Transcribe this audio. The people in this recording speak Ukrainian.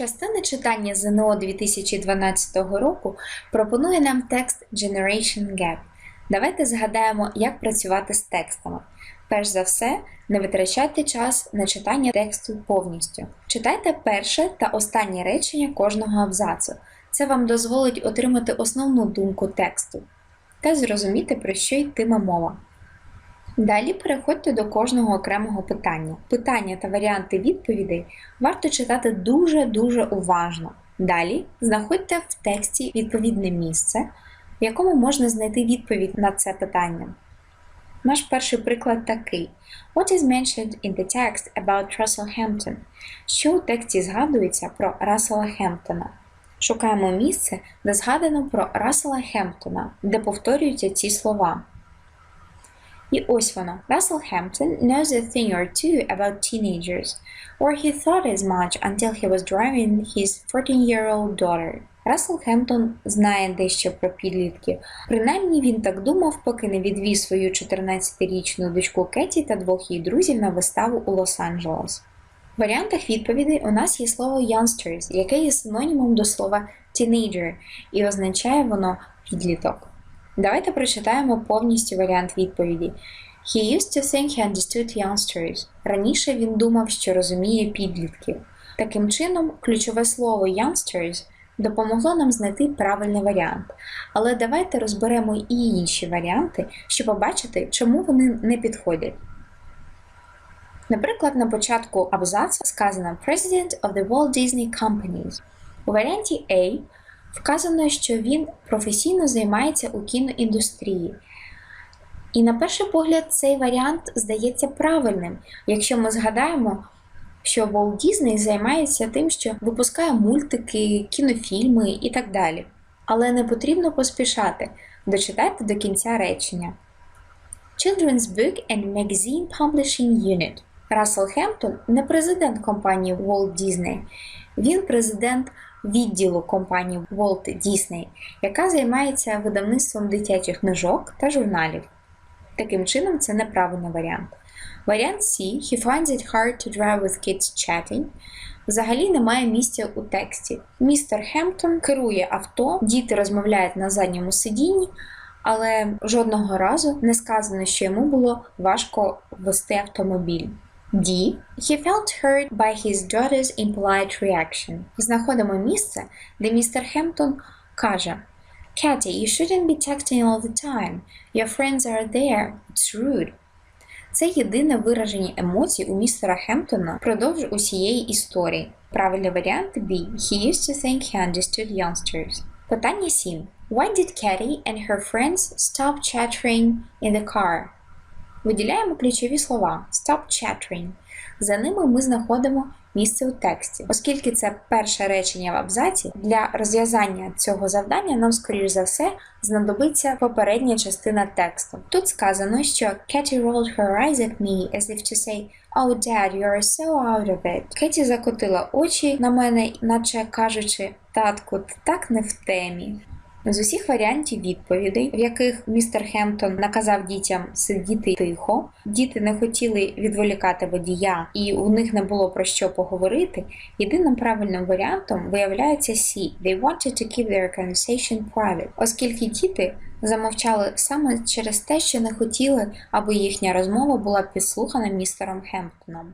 Частина читання ЗНО 2012 року пропонує нам текст Generation Gap. Давайте згадаємо, як працювати з текстами. Перш за все, не витрачайте час на читання тексту повністю. Читайте перше та останнє речення кожного абзацу. Це вам дозволить отримати основну думку тексту та зрозуміти, про що йтиме мова. Далі переходьте до кожного окремого питання. Питання та варіанти відповідей варто читати дуже-дуже уважно. Далі знаходьте в тексті відповідне місце, в якому можна знайти відповідь на це питання. Наш перший приклад такий: What is mentioned in the text about Russell Hampton? Що у тексті згадується про Рассела Хемптона? Шукаємо місце, де згадано про Рассела Хемптона, де повторюються ці слова. І ось воно. Russell Hampton knows a thing or two about teenagers, or he thought as much until he was driving his 14-year-old daughter. Рассел Хемптон знає дещо про підлітків. Принаймні він так думав, поки не відвіз свою 14-річну дочку Кеті та двох її друзів на виставу у Лос-Анджелес. В варіантах відповідей у нас є слово youngsters, яке є синонімом до слова teenager, і означає воно підліток. Давайте прочитаємо повністю варіант відповіді. He used to think he understood youngsters. Раніше він думав, що розуміє підлітків. Таким чином, ключове слово youngsters допомогло нам знайти правильний варіант. Але давайте розберемо і інші варіанти, щоб побачити, чому вони не підходять. Наприклад, на початку абзацу сказано President of the Walt Disney Companies. У варіанті A вказано, що він професійно займається у кіноіндустрії. І на перший погляд цей варіант здається правильним, якщо ми згадаємо, що Walt Disney займається тим, що випускає мультики, кінофільми і так далі. Але не потрібно поспішати, дочитайте до кінця речення. Children's Book and Magazine Publishing Unit. Рассел Хемптон не президент компанії Walt Disney, він президент відділу компанії Walt Disney, яка займається видавництвом дитячих книжок та журналів. Таким чином, це неправильний варіант. Варіант C. He finds it hard to drive with kids chatting. Взагалі немає місця у тексті. Містер Хемптон керує авто, діти розмовляють на задньому сидінні, але жодного разу не сказано, що йому було важко вести автомобіль. D. He felt hurt by his daughter's impolite reaction. Знаходимо місце, де містер Хемптон каже Catty, you shouldn't be texting all the time. Your friends are there. It's rude. Це єдине вираження емоцій у містера Хемптона впродовж усієї історії. Правильний варіант B. He used to think he understood youngsters. Питання 7. Why did Catty and her friends stop chattering in the car? Виділяємо ключові слова Stop chattering. За ними ми знаходимо місце у тексті. Оскільки це перше речення в абзаці, для розв'язання цього завдання нам, скоріш за все, знадобиться попередня частина тексту. Тут сказано, що Katy rolled her eyes at me as if to say Oh, dad, you are so out of it. Кеті закотила очі на мене, наче кажучи, татку, ти так не в темі. З усіх варіантів відповідей, в яких містер Хемптон наказав дітям сидіти тихо, діти не хотіли відволікати водія, і у них не було про що поговорити. Єдиним правильним варіантом виявляється C. They wanted to keep their conversation private, оскільки діти замовчали саме через те, що не хотіли, аби їхня розмова була підслухана містером Хемптоном.